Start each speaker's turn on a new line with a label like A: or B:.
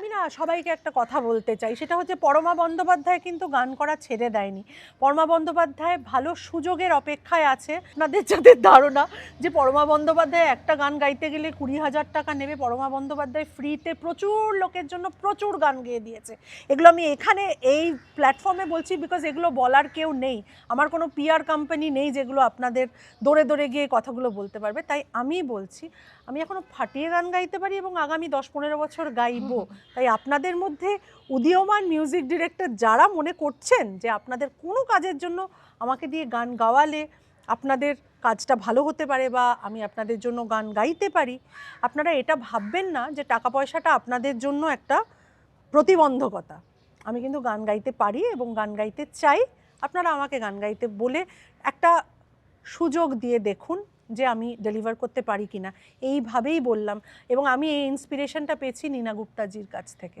A: আমি না সবাইকে একটা কথা বলতে চাই। সেটা হচ্ছে পরমা বন্দ্যোপাধ্যায় কিন্তু গান করা ছেড়ে দেয়নি। পরমা বন্দ্যোপাধ্যায় ভালো সুযোগের অপেক্ষায় আছে। আপনাদের যাদের ধারণা যে পরমা বন্দ্যোপাধ্যায় একটা গান গাইতে গেলে কুড়ি হাজার টাকা নেবে, পরমা বন্দ্যোপাধ্যায় ফ্রিতে প্রচুর লোকের জন্য প্রচুর গান গেয়ে দিয়েছে। এগুলো আমি এখানে এই প্ল্যাটফর্মে বলছি বিকজ এগুলো বলার কেউ নেই। আমার কোনো পিআর কোম্পানি নেই যেগুলো আপনাদের দৌড়ে দৌড়ে গিয়ে কথাগুলো বলতে পারবে। তাই আমি বলছি, আমি এখনও ফাটিয়ে গান গাইতে পারি এবং আগামী দশ পনেরো বছর গাইবো। তাই আপনাদের মধ্যে উদীয়মান মিউজিক ডিরেক্টর যারা মনে করছেন যে আপনাদের কোনো কাজের জন্য আমাকে দিয়ে গান গাওয়ালে আপনাদের কাজটা ভালো হতে পারে বা আমি আপনাদের জন্য গান গাইতে পারি, আপনারা এটা ভাববেন না যে টাকা পয়সাটা আপনাদের জন্য একটা প্রতিবন্ধকতা। আমি কিন্তু গান গাইতে পারি এবং গান গাইতে চাই, আপনারা আমাকে গান গাইতে বলে একটা সুযোগ দিয়ে দেখুন। যে আমি ডেলিভার করতে পারি কিনা, এইভাবেই বললাম এবং আমি এই ইন্সপিরেশনটা পেয়েছি নীনা গুপ্তাজির কাছ থেকে।